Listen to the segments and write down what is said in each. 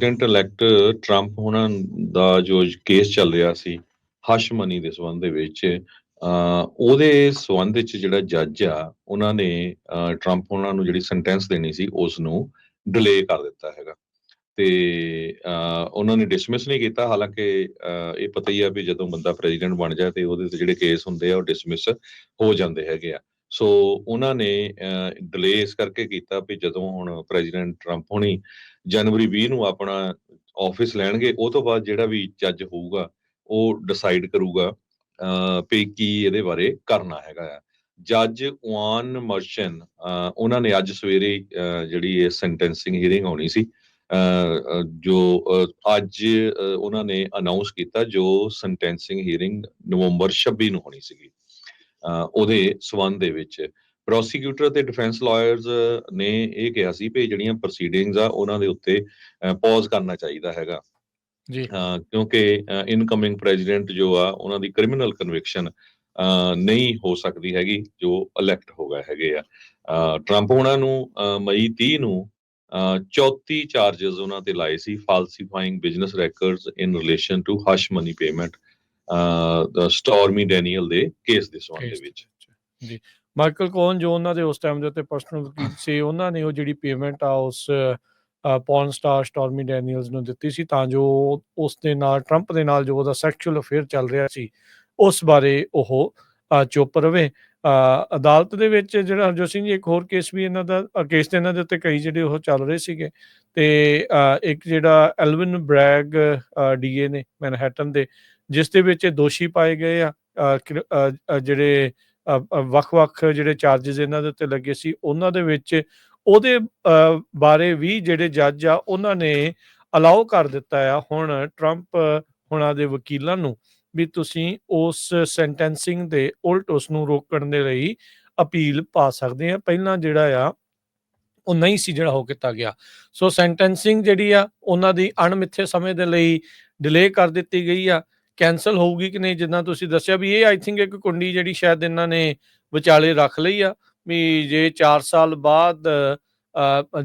President elect Trump ਉਹਨਾਂ ਦਾ ਜੋ case ਚੱਲ ਰਿਹਾ ਸੀ ਹਸ਼ ਮਨੀ ਦੇ ਸੰਬੰਧ ਦੇ ਵਿੱਚ ਉਹਦੇ ਸੰਬੰਧ ਵਿੱਚ ਜਿਹੜਾ ਜੱਜ ਆ, ਉਹਨਾਂ ਨੇ, ਅਹ ਟਰੰਪ ਉਹਨਾਂ ਨੂੰ ਜਿਹੜੀ ਸੈਂਟੈਂਸ ਦੇਣੀ ਸੀ ਉਸ ਨੂੰ ਡਿਲੇ ਕਰ ਦਿੱਤਾ ਹੈਗਾ। ਤੇ, ਅਹ ਉਹਨਾਂ ਨੇ ਡਿਸਮਿਸ ਨਹੀਂ ਕੀਤਾ, ਹਾਲਾਂਕਿ, ਅਹ ਇਹ ਪਤਾ ਹੀ ਆ ਵੀ ਜਦੋਂ ਬੰਦਾ ਪ੍ਰੈਜ਼ੀਡੈਂਟ ਬਣ ਜਾਏ ਤੇ ਉਹਦੇ ਤੇ ਜਿਹੜੇ ਕੇਸ ਹੁੰਦੇ ਆ, ਉਹ ਡਿਸਮਿਸ ਹੋ ਜਾਂਦੇ ਹੈਗੇ ਆ। ਸੋ ਉਹਨਾਂ ਨੇ ਡਿਲੇ ਇਸ ਕਰਕੇ ਕੀਤਾ ਵੀ ਜਦੋਂ ਹੁਣ ਪ੍ਰੈਜ਼ੀਡੈਂਟ ਟਰੰਪ ਹੋਣੀ ਜਨਵਰੀ 20 ਨੂੰ ਆਪਣਾ ਆਫਿਸ ਲੈਣਗੇ, ਉਹ ਤੋਂ ਬਾਅਦ ਜਿਹੜਾ ਵੀ ਜੱਜ ਹੋਊਗਾ, ਉਹ ਡਿਸਾਈਡ ਕਰੂਗਾ, ਅਹ, ਵੀ ਕੀ ਇਹਦੇ ਬਾਰੇ ਕਰਨਾ ਹੈਗਾ ਆ। ਜੱਜ ਵਾਨ ਮਰਸ਼ਨ ਉਹਨਾਂ ਨੇ ਅੱਜ ਸਵੇਰੇ ਜਿਹੜੀ ਇਹ ਸੈਂਟੈਂਸਿੰਗ ਹੀਅਰਿੰਗ ਹੋਣੀ ਸੀ ਜੋ ਅੱਜ ਉਹਨਾਂ ਨੇ ਅਨਾਉਂਸ ਕੀਤਾ ਜੋ ਸੈਂਟੈਂਸਿੰਗ ਹੀਅਰਿੰਗ ਨਵੰਬਰ 26 ਨੂੰ ਹੋਣੀ ਸੀਗੀ। ਉਹਦੇ ਸਬੰਧ ਦੇ ਵਿੱਚ ਪ੍ਰੋਸੀਕਿਊਟਰ ਤੇ ਡਿਫੈਂਸ ਲਾਇਰਸ ਨੇ ਇਹ ਕਿਹਾ ਸੀ ਵੀ ਜਿਹੜੀਆਂ ਪ੍ਰੋਸੀਡਿੰਗਸ ਆ ਉਹਨਾਂ ਦੇ ਉੱਤੇ ਪੌਜ਼ ਕਰਨਾ ਚਾਹੀਦਾ ਹੈਗਾ। ਜੀ। ਅਹ ਕਿਉਂਕਿ ਇਨਕਮਿੰਗ ਪ੍ਰੈਜ਼ੀਡੈਂਟ ਜੋ ਆ ਉਹਨਾਂ ਦੀ ਕ੍ਰਿਮੀਨਲ ਕਨਵਿਕਸ਼ਨ ਨਹੀਂ ਹੋ ਸਕਦੀ ਹੈਗੀ ਜੋ ਇਲੈਕਟ ਹੋ ਗਏ ਹੈਗੇ ਆ। ਟਰੰਪ ਉਹਨਾਂ ਨੂੰ ਮਈ 30 ਨੂੰ ਅਹ 34 ਚਾਰजेस ਉਹਨਾਂ ਤੇ ਲਾਏ ਸੀ falsifying business records in relation to hush money payment Stormy Daniel ਦੇ ਕੇਸ ਦੇ ਸੰਬੰਧ ਦੇ ਵਿੱਚ। ਜੀ। ਮਾਈਕਲ ਕੋਨ ਜੋ ਉਹਨਾਂ ਦੇ ਉਸ ਟਾਈਮ ਦੇ ਉੱਤੇ ਪਰਸਨਲ ਵਕੀਲ ਸੀ ਉਹਨਾਂ ਨੇ ਉਹ ਜਿਹੜੀ ਪੇਮੈਂਟ ਆ ਉਸ ਪੌਰਨ ਸਟਾਰ ਸਟਾਰਮੀ ਡੈਨੀਅਲਸ ਨੂੰ ਦਿੱਤੀ ਸੀ ਤਾਂ ਜੋ ਉਸ ਦੇ ਨਾਲ ਟਰੰਪ ਦੇ ਨਾਲ ਜੋ ਉਹਦਾ ਸੈਕਸ਼ੂਅਲ ਅਫੇਅਰ ਚੱਲ ਰਿਹਾ ਸੀ ਉਸ ਬਾਰੇ ਉਹ ਚੁੱਪ ਰਵੇ। ਅਦਾਲਤ ਦੇ ਵਿੱਚ ਜਿਹੜਾ ਹਰਜੋਤ ਸਿੰਘ ਜੀ ਇੱਕ ਹੋਰ ਕੇਸ ਵੀ ਇਹਨਾਂ ਦਾ ਕੇਸ ਤੇ ਇਹਨਾਂ ਦੇ ਉੱਤੇ ਕਈ ਜਿਹੜੇ ਉਹ ਚੱਲ ਰਹੇ ਸੀਗੇ। ਤੇ ਇੱਕ ਜਿਹੜਾ ਐਲਵਿਨ ਬ੍ਰੈਗ ਡੀਏ ਨੇ ਮੈਨਹੈਟਨ ਦੇ ਜਿਸ ਦੇ ਵਿੱਚ ਇਹ ਦੋਸ਼ੀ ਪਾਏ ਗਏ ਆ ਜਿਹੜੇ ਵੱਖ-ਵੱਖ ਜਿਹੜੇ ਚਾਰजेस ਇਹਨਾਂ ਦੇ ਉੱਤੇ ਲੱਗੇ ਸੀ, ਉਹਨਾਂ ਦੇ ਵਿੱਚ ਉਹਦੇ ਬਾਰੇ ਵੀ ਜਿਹੜੇ ਜੱਜ ਆ, ਉਹਨਾਂ ਨੇ ਅਲਾਉ ਕਰ ਦਿੱਤਾ ਆ, ਹੁਣ ਟਰੰਪ ਹੁਣਾਂ ਦੇ ਵਕੀਲਾਂ ਨੂੰ ਵੀ ਤੁਸੀਂ ਉਸ ਸੈਂਟੈਂਸਿੰਗ ਦੇ ਉਲਟ ਉਸ ਨੂੰ ਰੋਕਣ ਦੇ ਲਈ ਅਪੀਲ ਪਾ ਸਕਦੇ ਆ। ਪਹਿਲਾਂ ਜਿਹੜਾ ਆ, ਉਹ ਨਹੀਂ ਸੀ ਜਿਹੜਾ ਉਹ ਕੀਤਾ ਗਿਆ। ਸੋ ਸੈਂਟੈਂਸਿੰਗ ਜਿਹੜੀ ਆ, ਉਹਨਾਂ ਦੀ ਅਣਮਿੱਥੇ ਸਮੇਂ ਦੇ ਲਈ ਡਿਲੇ ਕਰ ਦਿੱਤੀ ਗਈ ਆ। ਕੈਨਸਲ ਹੋਊਗੀ ਕਿ ਨਹੀਂ, ਜਿੱਦਾਂ ਤੁਸੀਂ ਦੱਸਿਆ ਵੀ ਇਹ ਆਈ ਥਿੰਕ ਇੱਕ ਕੁੰਡੀ ਜਿਹੜੀ ਸ਼ਾਇਦ ਇਹਨਾਂ ਨੇ ਵਿਚਾਲੇ ਰੱਖ ਲਈ ਆ, ਵੀ ਜੇ 4 ਸਾਲ ਬਾਅਦ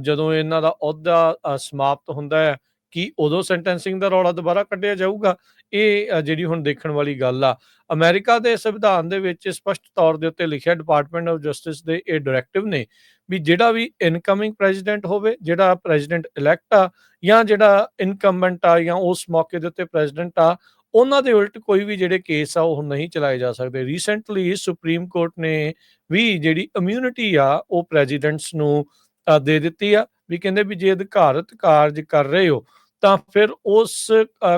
ਜਦੋਂ ਇਹਨਾਂ ਦਾ ਅਹੁਦਾ ਸਮਾਪਤ ਹੁੰਦਾ ਹੈ, ਕਿ ਉਦੋਂ ਸੈਂਟੈਂਸਿੰਗ ਦਾ ਰੌਲਾ ਦੁਬਾਰਾ ਕੱਢਿਆ ਜਾਊਗਾ? ਇਹ ਜਿਹੜੀ ਹੁਣ ਦੇਖਣ ਵਾਲੀ ਗੱਲ ਆ। ਅਮਰੀਕਾ ਦੇ ਸੰਵਿਧਾਨ ਦੇ ਵਿੱਚ ਸਪਸ਼ਟ ਤੌਰ ਦੇ ਉੱਤੇ ਲਿਖਿਆ ਡਿਪਾਰਟਮੈਂਟ ਆਫ ਜਸਟਿਸ ਦੇ ਇਹ ਡਾਇਰੈਕਟਿਵ ਨੇ, ਵੀ ਜਿਹੜਾ ਵੀ ਇਨਕਮਿੰਗ ਪ੍ਰੈਜ਼ੀਡੈਂਟ ਹੋਵੇ, ਜਿਹੜਾ ਪ੍ਰੈਜ਼ੀਡੈਂਟ ਇਲੈਕਟ ਆ, ਜਾਂ ਜਿਹੜਾ ਇਨਕਮਬੈਂਟ ਆ, ਜਾਂ ਉਸ ਮੌਕੇ ਦੇ ਉੱਤੇ ਪ੍ਰੈਜ਼ੀਡੈਂਟ ਆ ਉਹਨਾਂ ਦੇ ਉਲਟ ਕੋਈ ਵੀ ਜਿਹੜੇ ਕੇਸ ਆ, ਉਹ ਨਹੀਂ ਚਲਾਏ ਜਾ ਸਕਦੇ। ਰੀਸੈਂਟਲੀ ਸੁਪਰੀਮ ਕੋਰਟ ਨੇ ਵੀ ਜਿਹੜੀ ਇਮਿਊਨਿਟੀ ਆ, ਉਹ ਪ੍ਰੈਜ਼ੀਡੈਂਟਸ ਨੂੰ ਦੇ ਦਿੱਤੀ ਆ ਵੀ ਕਹਿੰਦੇ ਵੀ ਜੇ ਅਧਿਕਾਰਤ ਕਾਰਜ ਕਰ ਰਹੇ ਹੋ, ਤਾਂ ਫਿਰ ਉਸ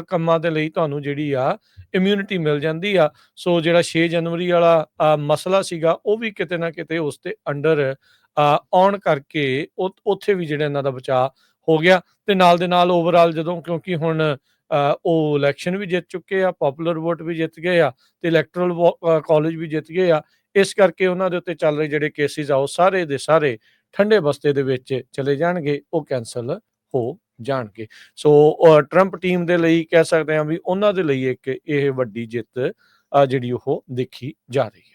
ਕੰਮਾਂ ਦੇ ਲਈ ਤੁਹਾਨੂੰ ਜਿਹੜੀ ਆ ਇਮਿਊਨਿਟੀ ਮਿਲ ਜਾਂਦੀ ਆ। ਸੋ ਜਿਹੜਾ 6 ਜਨਵਰੀ ਵਾਲਾ ਮਸਲਾ ਸੀਗਾ, ਉਹ ਵੀ ਕਿਤੇ ਨਾ ਕਿਤੇ ਉਸ ਤੇ ਅੰਡਰ ਆਉਣ ਕਰਕੇ ਉੱਥੇ ਵੀ ਜਿਹੜਾ ਇਹਨਾਂ ਦਾ ਬਚਾਅ ਹੋ ਗਿਆ। ਤੇ ਨਾਲ ਦੇ ਨਾਲ ਓਵਰਆਲ ਜਦੋਂ ਕਿਉਂਕਿ ਹੁਣ ਉਹ ਇਲੈਕਸ਼ਨ ਵੀ ਜਿੱਤ ਚੁੱਕੇ ਆ ਪਪੂਲਰ ਵੋਟ ਵੀ ਜਿੱਤ ਗਏ ਆ ਤੇ ਇਲੈਕਟਰਲ ਕਾਲਜ ਵੀ ਜਿੱਤ ਗਏ ਆ। ਇਸ ਕਰਕੇ ਉਹਨਾਂ ਦੇ ਉੱਤੇ ਚੱਲ ਰਹੇ ਜਿਹੜੇ ਕੇਸਿਸ ਆ, ਉਹ ਸਾਰੇ ਦੇ ਸਾਰੇ ਠੰਡੇ ਬਸਤੇ ਦੇ ਵਿੱਚ ਚਲੇ ਜਾਣਗੇ, ਉਹ ਕੈਨਸਲ ਹੋ ਜਾਣਗੇ। ਸੋ ਟਰੰਪ ਟੀਮ ਦੇ ਲਈ ਕਹਿ ਸਕਦੇ ਹਾਂ ਵੀ ਉਹਨਾਂ ਦੇ ਲਈ ਇੱਕ ਇਹ ਵੱਡੀ ਜਿੱਤ ਜਿਹੜੀ ਉਹ ਦੇਖੀ ਜਾ ਰਹੀ